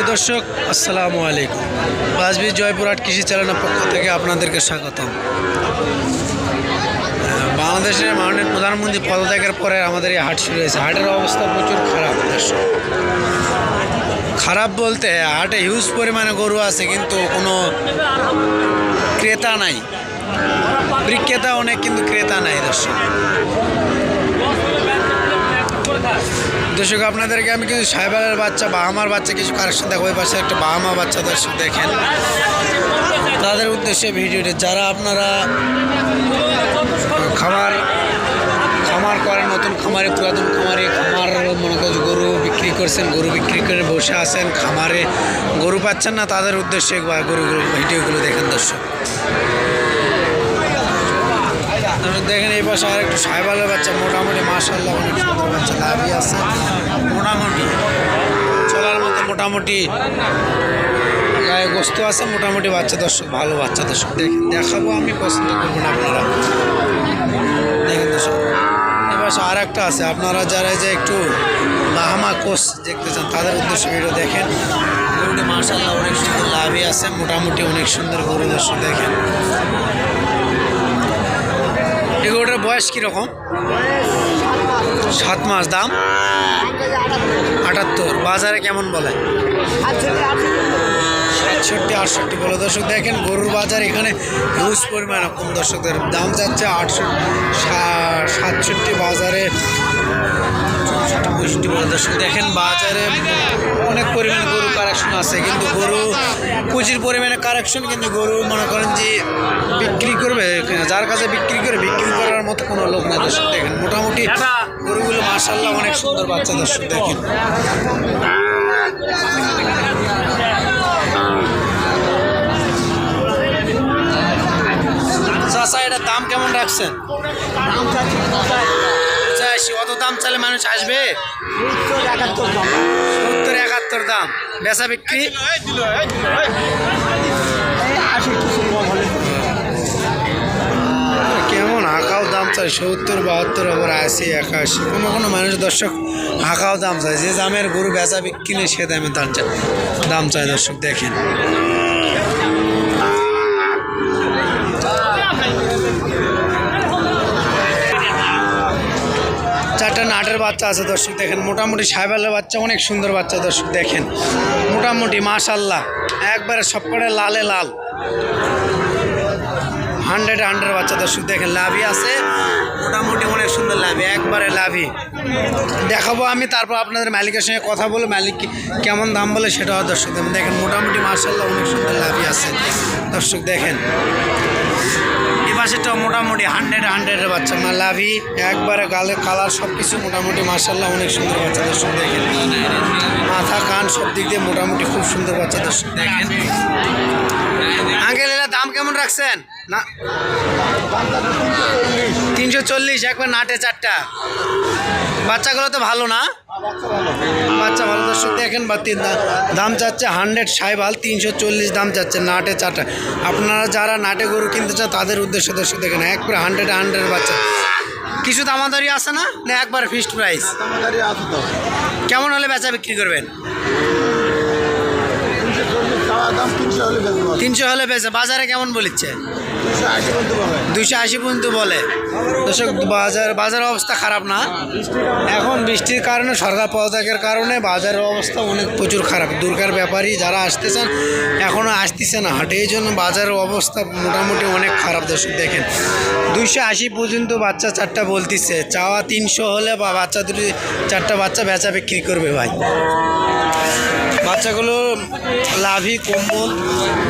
প্রিয় দর্শক, আসসালামু আলাইকুম। বাসবি জয়পুরহাট কৃষি চালানোর পক্ষ থেকে আপনাদেরকে স্বাগতম। বাংলাদেশের মাননীয় প্রধানমন্ত্রী পদত্যাগের পরে আমাদের এই হাট শুরু হয়েছে। হাটের অবস্থা প্রচুর খারাপ, দর্শক। খারাপ বলতে হাটে হিউজ পরিমাণে গরু আছে, কিন্তু কোনো ক্রেতা নাই। বিক্রেতা অনেক, কিন্তু ক্রেতা নাই, দর্শক। দর্শক, আপনাদেরকে আমি কিন্তু সাইবারের বাচ্চা বাহামার বাচ্চা কিছু কারেকশন দেখো ওই পাশে একটা বাহামা বাচ্চা দর্শক দেখেন। তাদের উদ্দেশ্যে ভিডিওটি, যারা আপনারা খামার খামার করেন, নতুন খামারে, পুরাতন খামারে, খামার মনে করছে গরু বিক্রি করছেন, গরু বিক্রি করে বসে আছেন, খামারে গরু পাচ্ছেন না, তাদের উদ্দেশ্যে গরুগুলো, ভিডিওগুলো দেখেন দর্শক। দেখেন এই পাশে আর একটু সাহেবালের বাচ্চা, মোটামুটি মাসাল্লাহ অনেক সুন্দর বাচ্চা, লাভই আছে। মোটামুটি, চলার মতো মোটামুটি গায়ে গোস্ত আছে, মোটামুটি বাচ্চা দর্শক, ভালো বাচ্চা দর্শক। দেখেন, দেখাবো আমি, পছন্দ করবেন আপনারা। দেখেন দর্শক পাশে আর একটা আছে, আপনারা যারা যে একটু বাহামা কোষ দেখতে চান, তাদের উদ্দেশ্যে ভিডিও দেখেন। গরুটি মাসাল্লাহ অনেক সুন্দর, লাভই আছে, মোটামুটি অনেক সুন্দর গরু দর্শক দেখেন। এই বয়স কীরকম? সাত মাস। দাম? আটাত্তর। বাজারে কেমন বলে? সাতষট্টি, আটষট্টি বলে। দর্শক, দেখেন গরুর বাজার এখানে হিউজ পরিমাণ। কম দর্শকদের দাম যাচ্ছে আটষট্টি, সাতষট্টি বাজারে। চৌষট্টি পঁয়ষট্টি বলে। দর্শক, দেখেন বাজারে অনেক পরিমাণে গরু কারেকশন আছে, কিন্তু গরু প্রচুর পরিমাণে কারেকশন কিন্তু গরু মনে করেন যে বিক্রি করবে, যার কাছে বিক্রি করে বিক্রি করার মতো কোনো লোক না দর্শক, দেখেন। মোটামুটি গরুগুলো মার্শাল্লাহ অনেক সুন্দর বাচ্চা দর্শক, দেখেন। চাষা এটার দাম কেমন রাখছেন? দাম চালে মানুষ আসবে? সত্তর একাত্তর দাম। বেচা বিক্রি? কেমন হাঁকাও দাম চাই? সত্তর, বাহাত্তর, আবার আশি, একাশি। কোনো কোনো মানুষ দর্শক হাঁকাও দাম চায়। যে দামের গরু বেচা বিক্রি সে দামে দাম চায়। দাম চায় দর্শক, দেখেন। চারটা নাটের বাচ্চা আছে দর্শক দেখেন। মোটামুটি সাইবালের বাচ্চা, অনেক সুন্দর বাচ্চা দর্শক দেখেন। মোটামুটি মাশাল্লাহ একবারে সবকটা লালে লাল। হান্ড্রেড হান্ড্রেড বাচ্চা দর্শক দেখেন। লাভি আছে। মোটামুটি অনেক সুন্দর লাভি, একবারে লাভি। দেখাবো আমি, তারপর আপনাদের মালিকের সঙ্গে কথা বলে মালিক কেমন দাম বলে সেটাও দর্শক দেখেন। দেখেন, মোটামুটি মার্শাল্লাহ অনেক সুন্দর লাভি আছে দর্শক দেখেন। পাশেরটা মোটামুটি হান্ড্রেড হান্ড্রেডের বাচ্চা। মা লাভি একবারে গালে কালার সব কিছু মোটামুটি মার্শাল্লাহ অনেক সুন্দর বাচ্চা দর্শক দেখেন মাথা কান সব দিক দিয়ে মোটামুটি খুব সুন্দর বাচ্চা দর্শক দেখেন। আঙ্কেল এরা দাম কেমন রাখছেন? না। তিনশো চল্লিশ একবার নাটে চারটা। বাচ্চাগুলো তো ভালো না? বাচ্চা ভালো দর্শক দেখেন বা তিন দা- দাম চাচ্ছে হান্ড্রেড সাইবাল তিনশো চল্লিশ দাম চাচ্ছে নাটে চারটা আপনারা যারা নাটে গরু কিনতে চান তাদের উদ্দেশ্যে দর্শক দেখেন একবারে হান্ড্রেড হান্ড্রেড বাচ্চা। কিছু দামাদারি আছে না? না একবার ফিক্সড প্রাইস কেমন হলে বেচা বিক্রি করবেন? তিনশো হলে বেচা বাজারে কেমন বলিচ্ছে? দুশো আশি পর্যন্ত বলে। দর্শক, বাজার, বাজারের অবস্থা খারাপ না। এখন বৃষ্টির কারণে, সরকার পদত্যাগের কারণে বাজারের অবস্থা অনেক প্রচুর খারাপ। দুর্গার ব্যাপারী যারা আসতেছেন এখনও আসতেছে না হাটে। এই জন্য বাজারের অবস্থা মোটামুটি অনেক খারাপ। দর্শক, দেখেন, দুইশো আশি পর্যন্ত বাচ্চা চারটা বলতেছে। চাওয়া তিনশো হলে বা বাচ্চা দুটি, চারটা বাচ্চা বেচা বিক্রি করবে ভাই। বাচ্চাগুলো লাভি, কম্বল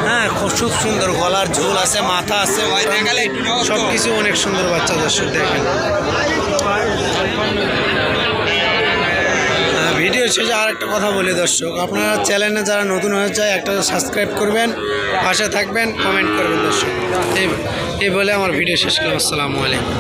হ্যাঁ খুব সুন্দর গলার ঝোল আছে, মাথা আছে সব কিছু অনেক সুন্দর বাচ্চা, দর্শক, দেখেন। ভিডিও শেষে আর একটা কথা বলি, দর্শক, আপনারা চ্যানেলে যারা নতুন হয়ে যায়, একটা সাবস্ক্রাইব করবেন, পাশে থাকবেন, কমেন্ট করবেন, দর্শক। এই বলে আমার ভিডিও শেষ করলাম। আসসালামু আলাইকুম।